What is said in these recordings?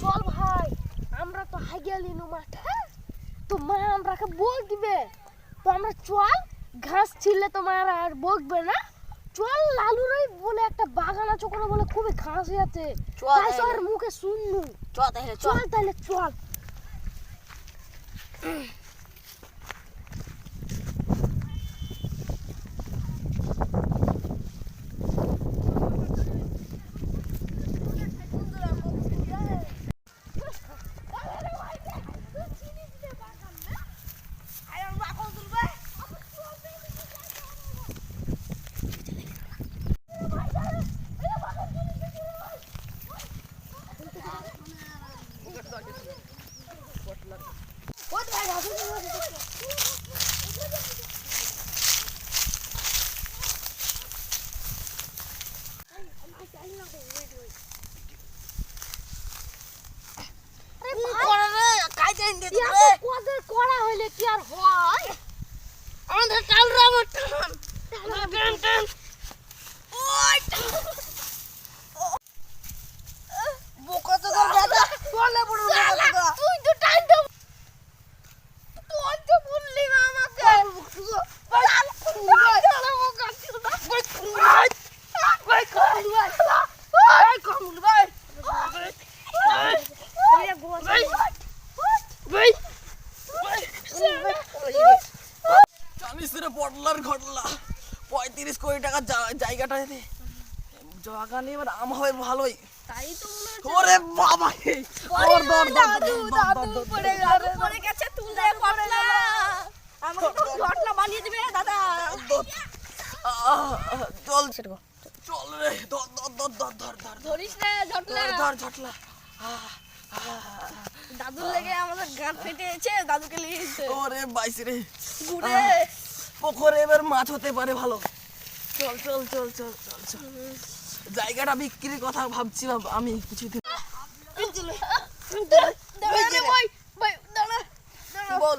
চল ভাই আমরা তো হাগিয়ালিনু মাঠে তো মা আমরাকে বকবে তো আমরা চল ঘাস ছিলে তো মা আর বকবে না। চল লালুরই বলে একটা বাগান আছে ওখানে বলে খুবই ঘাস আছে। চল তাই তাহলে। মুখে শুননু চ তাহলে চল তাহলে চল করে রে কাইতে এনে দে এত রে কদের করা হইলে কি আর হয়? আমাদের কাল রে পটলার ঘটলা পঁয়ত্রিশ কোটি টাকা জায়গাটা জায়গা নিয়ে আম হবে ভালোই তাই তো ওরে বাবা আমাকে বানিয়ে দিবে দাদা চল সেটা চল রে ধর ধর ধর ধর ধর ধর ধরিস রে ঝটলা ধর ঝটলা দাদু লেগে আমাদের গান ফেটেছে দাদুকে লিয়েছে ওরে বাইস রে ঘুরে পুকুরে এবার মাছ হতে পারে ভালো। চল চল চল চল চল চল। জায়গাটা বিক্রির কথা ভাবছিলাম আমি কিছুদিন বল?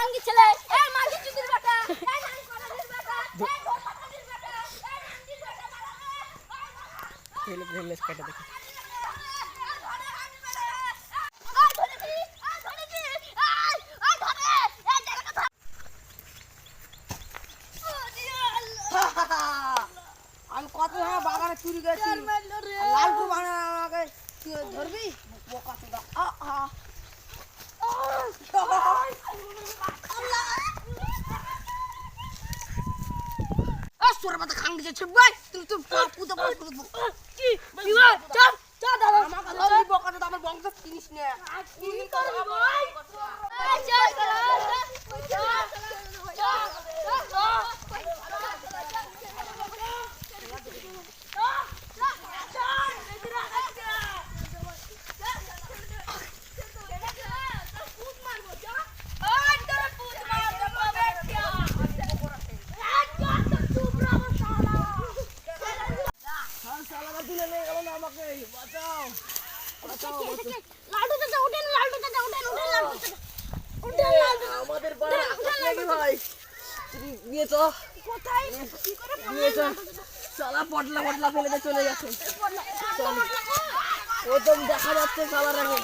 খাঙ্গি ছেলে এই মাগি চুদির বেটা এই নানি করাদির বেটা এই গোপাকাদির বেটা এই নান্দির বেটা ফেলে ফেলে কেটে দেখি। আমি কত সময় বাগানে চুরি গেছি লালটু বাগানে আমাকে ধরবি? চোদা আ আ সোর মাথা খান গেছে ছোট ভাই। তুমি তো পুতো কি? কি ভাই? চল চল দাদা। আমাকে ধরবি বকাতে তো আমার বংশ ফিনিশ না। কি করবি ভাই? চল শালারা লাড্ডু দাদা উঠেন আমাদের ভাই? তো কোথায়? পটলা পটলা ফেলে চলে যাচ্ছে দেখা যাচ্ছে সালা রাখেন